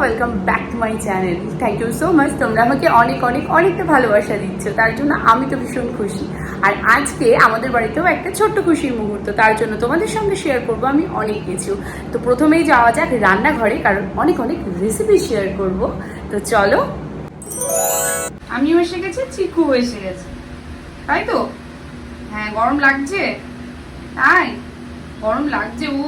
Welcome back to my channel thank you so much তোমরা আমাকে অনেক অনেক, অনেকটা ভালোবাসা দিচ্ছ। তার জন্য আমি তো ভীষণ খুশি। আর আজকে আমাদের বাড়িতেও একটা ছোট্ট খুশির মুহূর্ত। তার জন্য তোমাদের সঙ্গে শেয়ার করব আমি অনেক কিছু। তো প্রথমেই যাওয়া যাক রান্নাঘরে, কারণ অনেক অনেক রেসিপি শেয়ার করব। তো চলো। আমিও এসে গেছি চিকু এসে গেছে। তাই তো? হ্যাঁ গরম লাগছে? তাই? গরম লাগছে ও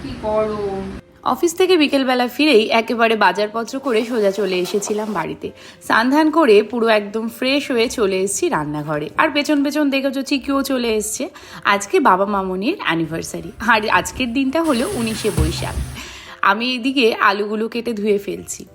কি গরম। অফিস থেকে বিকেলবেলা ফিরেই একেবারে বাজারপত্র করে সোজা চলে এসেছিলাম বাড়িতে। স্নান করে পুরো একদম ফ্রেশ হয়ে চলে এসেছি রান্নাঘরে। আর পেছন পেছন দেখেছ চিকিও চলে এসছে। আজকে বাবা মামনির অ্যানিভার্সারি আর আজকের দিনটা হলো উনিশে বৈশাখ। আমি এদিকে আলুগুলো কেটে ধুয়ে ফেলছি।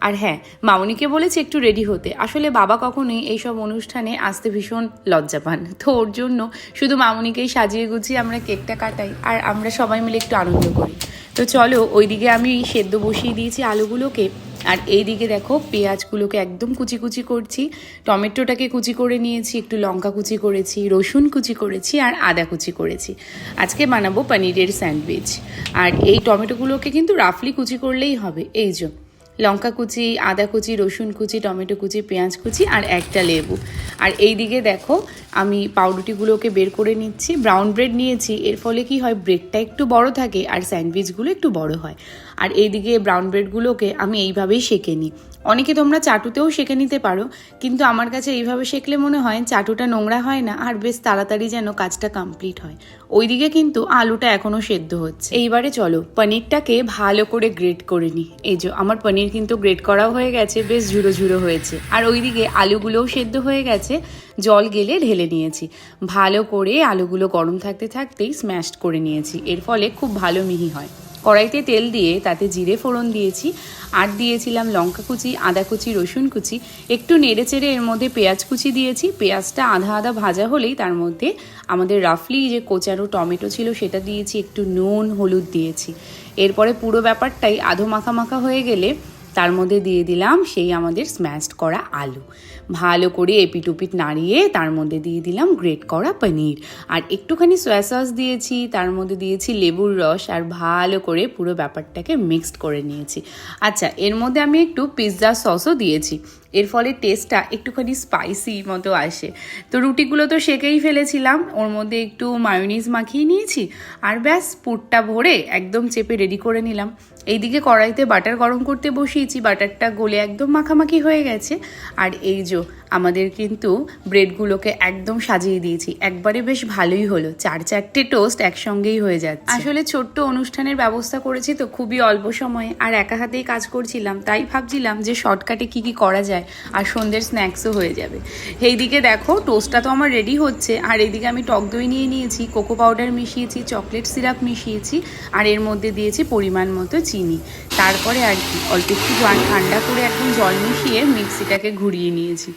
আর হ্যাঁ মামনিকে বলেছি একটু রেডি হতে। আসলে বাবা কখনোই এইসব অনুষ্ঠানে আসতে ভীষণ লজ্জা পান। তো ওর জন্য শুধু মামনিকেই সাজিয়ে গুছিয়ে আমরা কেকটা কাটাই। আর আমরা সবাই মিলে একটু আনন্দ করি। তো চলো, ওইদিকে আমি সেদ্ধ বসিয়ে দিয়েছি আলুগুলোকে। আর এই দিকে দেখো, পেঁয়াজগুলোকে একদম কুচি কুচি করছি। টমেটোটাকে কুচি করে নিয়েছি, একটু লঙ্কা কুচি করেছি, রসুন কুচি করেছি আর আদা কুচি করেছি। আজকে বানাবো পনিরের স্যান্ডউইচ। আর এই টমেটোগুলোকে কিন্তু রাফলি কুচি করলেই হবে। এই যে লঙ্কা কুচি, আদা কুচি, রসুন কুচি, টমেটো কুচি, পেঁয়াজ কুচি আর একটা লেবু। আর এই দিকে দেখো, আমি পাউরুটিগুলোকে বের করে নিচ্ছি ব্রাউন ব্রেড নিয়েছি, এর ফলে কি হয় ব্রেডটা একটু বড় থাকে আর স্যান্ডউইচগুলো একটু বড় হয়। আর এইদিকে ব্রাউন ব্রেডগুলোকে আমি এইভাবেই সেঁকে নিই। অনেকে তোমরা চাটুতেও সেঁকে নিতে পারো, কিন্তু আমার কাছে এইভাবে সেঁকলে মনে হয় চাটুটা নোংরা হয় না আর বেশ তাড়াতাড়ি যেন কাজটা কমপ্লিট হয়। ওইদিকে কিন্তু আলুটা এখনও সেদ্ধ হচ্ছে। এইবারে চলো, পনিরটাকে ভালো করে গ্রেট করে নিই এই যে, আমার পনির কিন্তু গ্রেট করাও হয়ে গেছে, বেশ ঝুড়ো ঝুড়ো হয়েছে। আর ওইদিকে আলুগুলোও সেদ্ধ হয়ে গেছে, জল গেলে ঢেলে নিয়েছি। ভালো করে আলুগুলো গরম থাকতে থাকতেই স্ম্যাশড করে নিয়েছি, এর ফলে খুব ভালো মিহি হয়। কড়াইতে তেল দিয়ে তাতে জিরে ফোড়ন দিয়েছি, আর দিয়েছিলাম লঙ্কা কুচি, আদা কুচি, রসুন কুচি, একটু নেড়ে চেড়ে এর মধ্যে পেঁয়াজ কুচি দিয়েছি, পেঁয়াজটা আধা আধা ভাজা হলেই তার মধ্যে আমাদের রাফলি যে কোচানো টমেটো ছিল সেটা দিয়েছি, একটু নুন, হলুদ দিয়েছি। এরপরে পুরো ব্যাপারটাই আধো মাখা মাখা হয়ে গেলে তার মধ্যে দিয়ে দিলাম সেই আমাদের স্ম্যাশড করা আলু। ভালো করে এপিটুপিট নাড়িয়ে তার মধ্যে দিয়ে দিলাম গ্রেট করা পনির। আর একটুখানি সয়া সস দিয়েছি, তার মধ্যে দিয়েছি লেবুর রস আর ভালো করে পুরো ব্যাপারটাকে মিক্সড করে নিয়েছি। আচ্ছা এর মধ্যে আমি একটু পিৎজা সসও দিয়েছি। এর ফলে টেস্টটা একটুখানি স্পাইসি মতো আসে। তো রুটিগুলো তো সেকেই ফেলেছিলাম, ওর মধ্যে একটু মায়োনিজ মাখিয়ে নিয়েছি, আর ব্যাস পুরটা ভরে একদম চেপে রেডি করে নিলাম। এইদিকে কড়াইতে বাটার গরম করতে বসিয়েছি। বাটারটা গলে একদম মাখামাখি হয়ে গেছে। আর এই যে আমাদের কিন্তু ব্রেডগুলোকে একদম সাজিয়ে দিয়েছি। একবারে বেশ ভালোই হলো। চার চারটে টোস্ট একসঙ্গেই হয়ে যাচ্ছে। আসলে ছোট্ট অনুষ্ঠানের ব্যবস্থা করেছি তো খুবই অল্প সময়ে, আর একা হাতেই কাজ করছিলাম, তাই ভাবছিলাম যে শর্টকাটে কি কি করা যায়, আর সন্ধ্যের স্ন্যাক্সও হয়ে যাবে। এইদিকে দেখো, টোস্টটা তো আমার রেডি হচ্ছে, আর এইদিকে আমি টক দই নিয়ে নিয়েছি, কোকো পাউডার মিশিয়েছি, চকলেট সিরাপ মিশিয়েছি, আর এর মধ্যে দিয়েছি পরিমাণ মতো চিনি। তারপরে আর কি, অল্প একটু ঠান্ডা করে একদম জল মিশিয়ে মিক্সিটাকে ঘুরিয়ে নিয়েছি।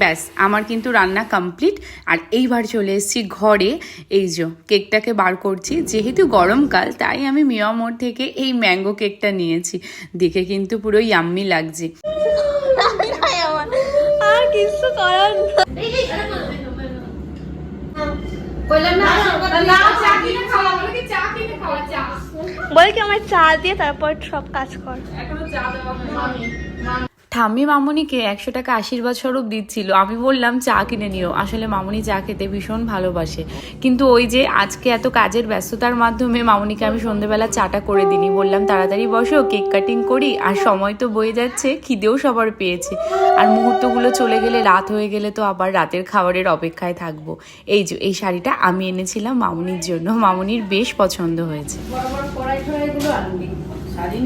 ব্যাস আমার কিন্তু রান্না কমপ্লিট আর এইবার চলে এসেছি ঘরে। এই যে কেকটাকে বার করছি। যেহেতু গরমকাল তাই আমি মিয়া মোড় থেকে এই ম্যাঙ্গো কেকটা নিয়েছি। দেখে কিন্তু পুরো ইয়াম্মি লাগছে। আর কিছু করার বল কি আমার চা দিয়ে তারপর সব কাজ কর। ঠাম্মি মামনিকে একশো টাকা আশীর্বাদ স্বরূপ দিচ্ছিল। আমি বললাম, চা কিনে নিও। আসলে মামনি চা খেতে ভীষণ ভালোবাসে। কিন্তু ওই যে আজকে এত কাজের ব্যস্ততার মাধ্যমে মামনিকে আমি সন্ধেবেলা চাটা করে দিনি বললাম, তাড়াতাড়ি বসো, কেক কাটিং করি, আর সময় তো বয়ে যাচ্ছে, খিদেও সবার পেয়েছে। আর মুহূর্তগুলো চলে গেলে, রাত হয়ে গেলে তো আবার রাতের খাবারের অপেক্ষায় থাকব। এই যে, এই শাড়িটা আমি এনেছিলাম মামনির জন্য। মামনির বেশ পছন্দ হয়েছে। শাড়ি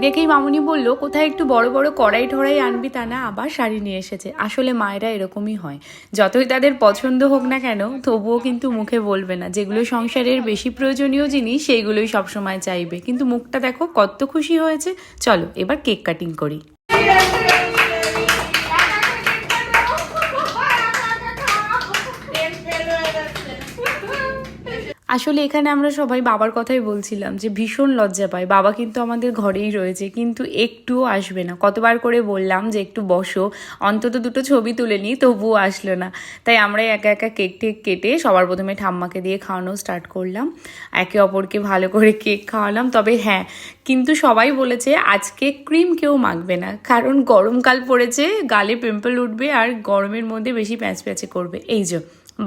দেখেই মামুনি বলল, কোথায় একটু বড় বড় কড়াই ঠড়াই আনবি তা না, আবার শাড়ি নিয়ে এসেছে। আসলে মায়েরা এরকমই হয়। যতই তাদের পছন্দ হোক না কেন, তবুও কিন্তু মুখে বলবে না। যেগুলো সংসারের বেশি প্রয়োজনীয় জিনিস, সেইগুলোই সবসময় চাইবে। কিন্তু মুখটা দেখো, কত খুশি হয়েছে। চলো, এবার কেক কাটিং করি। আসলে এখানে আমরা সবাই বাবার কথাই বলছিলাম যে ভীষণ লজ্জা পায়। বাবা কিন্তু আমাদের ঘরেই রয়েছে, কিন্তু একটুও আসবে না। কতবার করে বললাম যে একটু বসো, অন্তত দুটো ছবি তুলে নিই, তবুও আসলো না। তাই আমরা একা একা কেক টেক কেটে সবার প্রথমে ঠাম্মাকে দিয়ে খাওয়ানো স্টার্ট করলাম। একে অপরকে ভালো করে কেক খাওয়ালাম, তবে হ্যাঁ কিন্তু সবাই বলেছে আজকে ক্রিম কেউ মাখবে না, কারণ গরমকাল পড়েছে, গালে পিম্পল উঠবে আর গরমের মধ্যে বেশি প্যাঁচ প্যাঁচে করবে। এই যে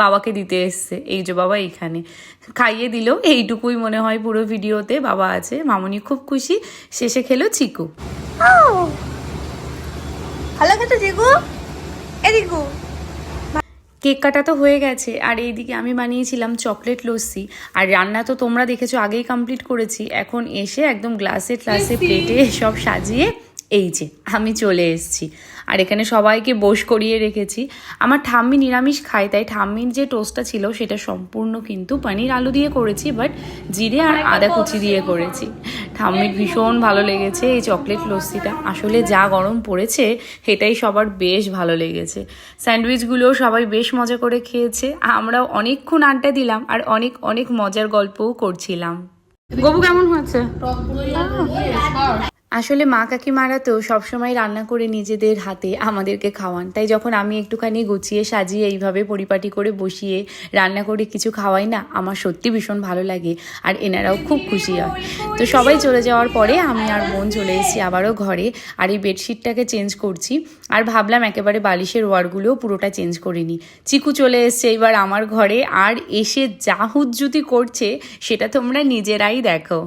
বাবাকে দিতে এসছে। এই যে বাবা এইখানে খাইয়ে দিল। এইটুকুই মনে হয় পুরো ভিডিওতে বাবা আছে। মামনি খুব খুশি। শেষে খেলো চিকু। ভালো খেতে জিগু এদিকু কেক কাটা তো হয়ে গেছে। আর এইদিকে আমি বানিয়েছিলাম চকলেট লস্যি। আর রান্না তো তোমরা দেখেছ আগেই কমপ্লিট করেছি। এখন এসে একদম গ্লাসে গ্লাসে প্লেটে সব সাজিয়ে এই যে আমি চলে এসেছি। আর এখানে সবাইকে বোস করিয়ে রেখেছি। আমার ঠাম্মি নিরামিষ খায় তাই ঠাম্মির যে টোস্টটা ছিল সেটা সম্পূর্ণ কিন্তু পনির আলু দিয়ে করেছি বাট জিরে আর আদা কুচি দিয়ে করেছি। ঠাম্মির ভীষণ ভালো লেগেছে এই চকলেট লস্যিটা। আসলে যা গরম পড়েছে সেটাই সবার বেশ ভালো লেগেছে। স্যান্ডউইচগুলোও সবাই বেশ মজা করে খেয়েছে। আমরাও অনেকক্ষণ আড্ডা দিলাম আর অনেক অনেক মজার গল্পও করছিলাম। গবু কেমন হয়েছে? আসলে মা কাকিমারা তো সবসময় রান্না করে নিজেদের হাতে আমাদেরকে খাওয়ান। তাই যখন আমি একটুখানি গুছিয়ে সাজিয়ে এইভাবে পরিপাটি করে বসিয়ে রান্না করে কিছু খাওয়াই না, আমার সত্যি ভীষণ ভালো লাগে আর এনারাও খুব খুশি হয়। তো সবাই চলে যাওয়ার পরে আমি আর বোন চলে এসেছি আবারও ঘরে আর এই বেডশিটটাকে চেঞ্জ করছি আর ভাবলাম একেবারে বালিশের ওয়ারগুলোও পুরোটা চেঞ্জ করে নিই। চিকু চলে এসছে এবার আমার ঘরে আর এসে যা হুজ্জুতি করছে, সেটা তোমরা নিজেরাই দেখো।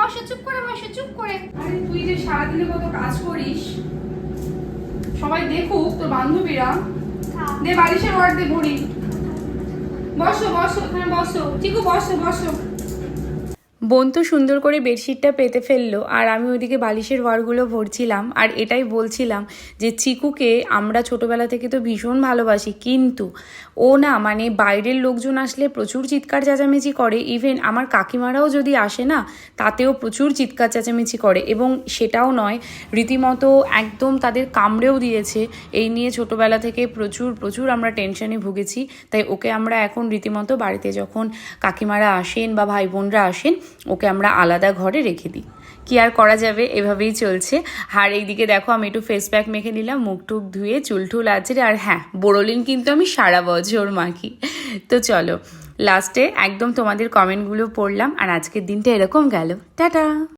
বসো চুপ করে বসে চুপ করে। আরে তুই যে সারাদিনে কত কাজ করিস সবাই দেখুক তোর বান্ধবীরা। দে বালিশের ওয়ার্ড দে ভরি। বসো বসো ওখানে বসো। চিকু বসো বসো। বোন তো সুন্দর করে বেডশিটটা পেতে ফেলল, আর আমি ওইদিকে বালিশের ওয়ারগুলো ভরছিলাম, আর এটাই বলছিলাম যে চিকুকে আমরা ছোটবেলা থেকে তো ভীষণ ভালোবাসি, কিন্তু ও না মানে বাইরের লোকজন আসলে প্রচুর চিৎকার চেঁচামেচি করে ইভেন আমার কাকিমারাও যদি আসে না, তাতেও প্রচুর চিৎকার চেঁচামেচি করে, এবং সেটাও নয়, রীতিমতো একদম তাদের কামড়েও দিয়েছে, এই নিয়ে ছোটবেলা থেকে প্রচুর প্রচুর আমরা টেনশনে ভুগেছি, তাই ওকে আমরা এখন রীতিমতো বাড়িতে যখন কাকিমারা আসেন বা ভাই বোনরা আসেন ওকে আমরা আলাদা ঘরে রেখে দিই। কি আর করা যাবে? এভাবেই চলছে। আর এইদিকে দেখো, আমি একটু ফেস প্যাক মেখে নিলাম, মুখ টুক ধুয়ে চুল টুল আছে আর হ্যাঁ বোরোলিন কিন্তু আমি সারা বছর মাখি। তো চলো লাস্টে একদম তোমাদের কমেন্টগুলো পড়লাম, আর আজকের দিনটা এরকম গেল। টাটা!